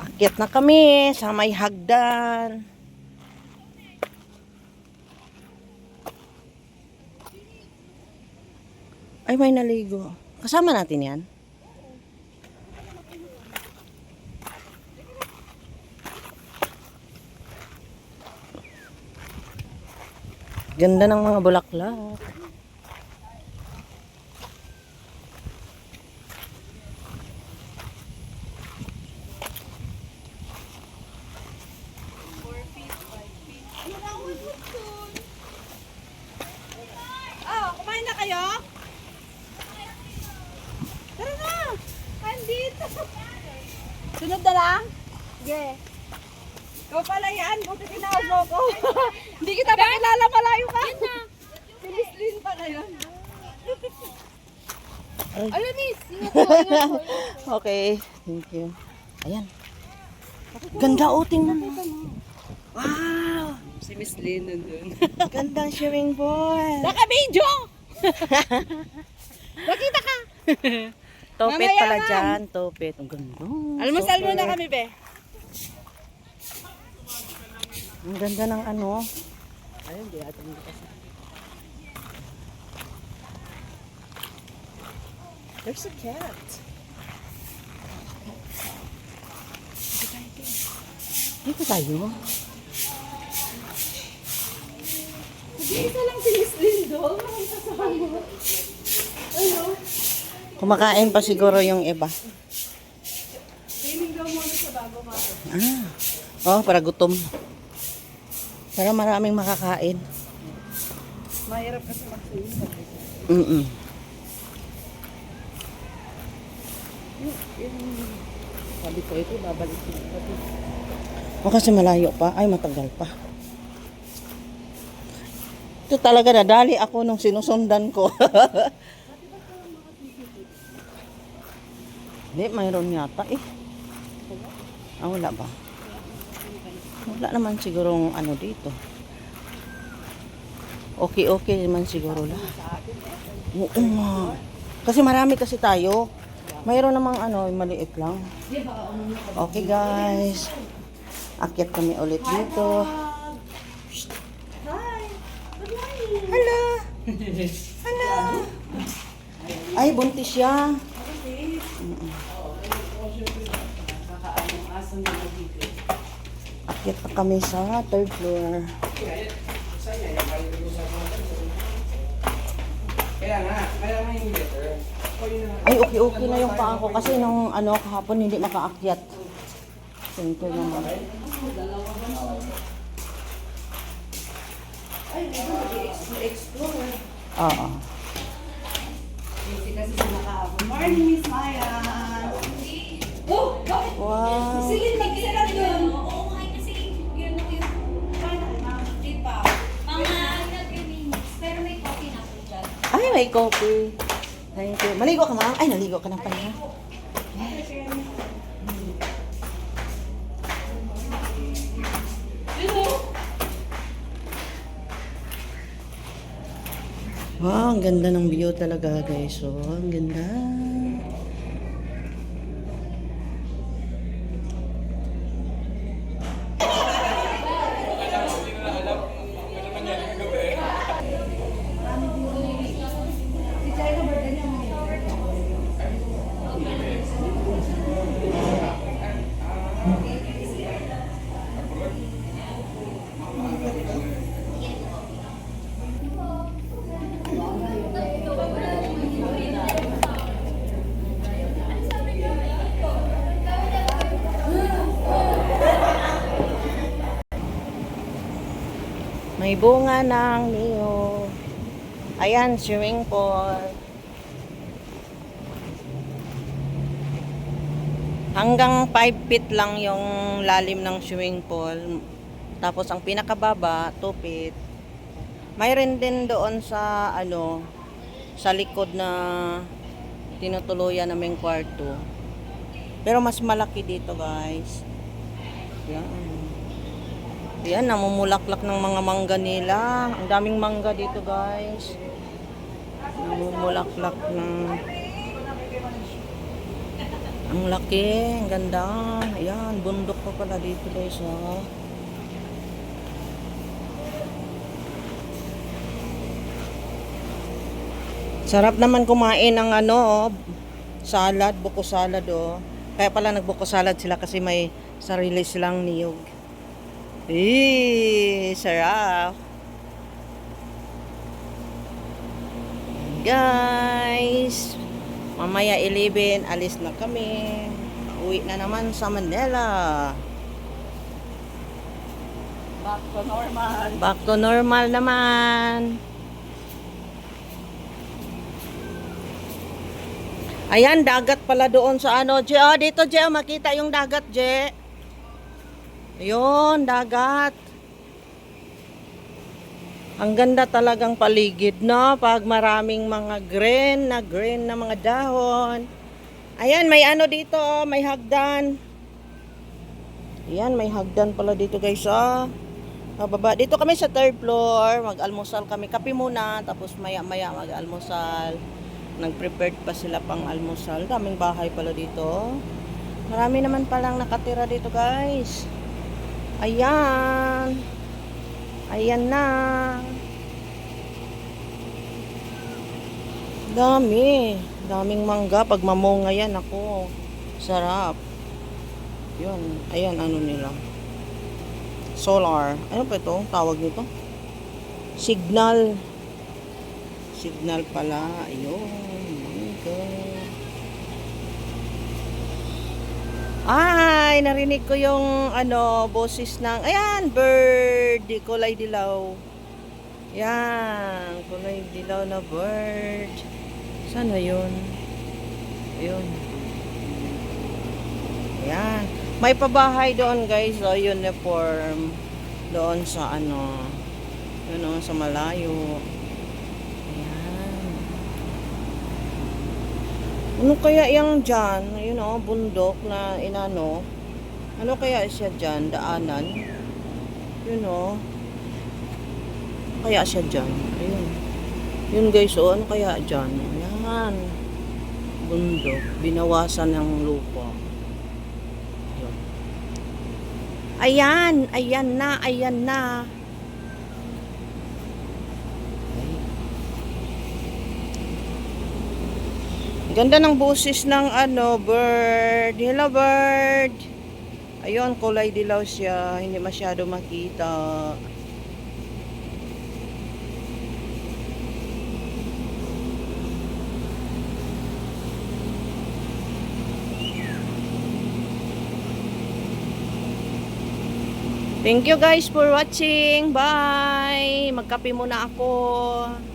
Akyat na kami sa may hagdan. Ay, may naligo. Kasama natin yan. Ganda ng mga bulaklak. Oh, kumain na kayo? Tara na! Andito! Sunod na lang? Sige. Ikaw pala yan. Buti tinawag mo ko. Hindi kita makilala. Malayo ka. Si Miss Lynn pala yun. Alam, Miss. Okay, thank you. Ayan. Ganda o, tingnan mo. Wow! Si Miss Lynn nandun. Gandang swimming pool. Naka-video! Nakita ka! Topet Mamaya pala lang. dyan. Topet. Ang ganda. Almusal muna kami, be. Ang ganda ng ano. Ayun, di atin dito kasi. There's a cat. Dito tayo. Isa lang si Miss Lindo. Nakita sa. Ano? Kumakain pa siguro yung iba. Training daw muna sa bago ka. Ah. Oh, para gutom. Para maraming makakain. Mahirap kasi mag-swimming. Mm-mm. Sabi ko ito, babalik ko. O kasi malayo pa. Ay, matagal pa. Ito talaga nadali ako nung sinusundan ko. Hindi, mayroon yata eh. Ah, wala ba? Wala naman sigurong ano dito. Okay, okay naman siguro lang. Oo nga. Kasi marami kasi tayo. Mayroon namang ano, maliit lang. Okay guys. Akyat kami ulit dito. Hi! Hello! Hello! Ay, buntis siya. Akyat na kami sa third floor. Ay, okay-okay na yung paa ko kasi nung ano, kahapon hindi makaakyat. Siyempre naman. Oo. Good morning, Miss Maya! Oh! Bakit? Wow. Silin, mag-isa yun! Oo nga, kasi yun ako yung di pa. Mga nag-minutes, pero may coffee na po dyan. Ay, may coffee. Thank you. Maligo ka, ma'am? Ay, naligo ka na pala. Wow, ang ganda ng view talaga, guys. Oh, ang ganda. May bunga ng niyo. Ayan, swimming pool. Hanggang 5 feet lang yung lalim ng swimming pool. Tapos ang pinakababa, 2 feet. Mayroon din doon sa ano sa likod na tinutuluyan naming kwarto. Pero mas malaki dito, guys. Yan. Yan, namumulaklak ng mga mangga nila. Ang daming mangga dito, guys. Namumulaklak ng Ang laki, ang ganda. Ayan, bundok pa pala dito guys. Oh. Sarap naman kumain ng ano, oh, salad, buko salad oh. Kaya pala nagbuko salad sila kasi may sarili silang niyog. Eh, sarap. Guys, mamaya 11, alis na kami. Uwi na naman sa Manila. Back to normal. Back to normal naman. Ayan, dagat pala doon sa ano, Je. Oh, dito, Je. oh, Makita yung dagat, Je. Ayun, dagat. Ang ganda talagang paligid, no? Pag maraming mga green na green na mga dahon. Ayan, may ano dito, oh, may hagdan. Ayan, may hagdan pala dito, guys, oh. Pababa. Dito kami sa third floor. Mag-almusal kami. Kape muna. Tapos maya-maya mag-almusal. Nag-prepared pa sila pang almusal. Daming bahay pala dito. Marami naman palang nakatira dito guys. Ayan. Ayan na. Dami. Daming mangga. Pag mamunga yan ako. Sarap. Yun. Ayan ano nila solar. Ano pa ito? Tawag nito? Signal. Signal pala. Ayun. Mangga. Ay, narinig ko yung ano, boses ng, ayan, bird. Di kulay dilaw. Yan, kulay dilaw na bird. Saan na yun? Ayun. Ayan. May pabahay doon guys, o uniform. Doon sa ano, yun o, sa malayo. Ano kaya yung dyan? Yun o, bundok na inano. Ano kaya siya dyan? Daanan? Yun o. Kaya siya dyan? Ayun. Yun guys, o, ano kaya dyan? Ayan. Bundok. Binawasan ng lupa. Ayan, ayan na, ayan na. Ganda ng boses ng ano, bird. Hello, bird. Ayun, kulay dilaw siya. Hindi masyado makita. Thank you guys for watching. Bye. Magkape muna ako.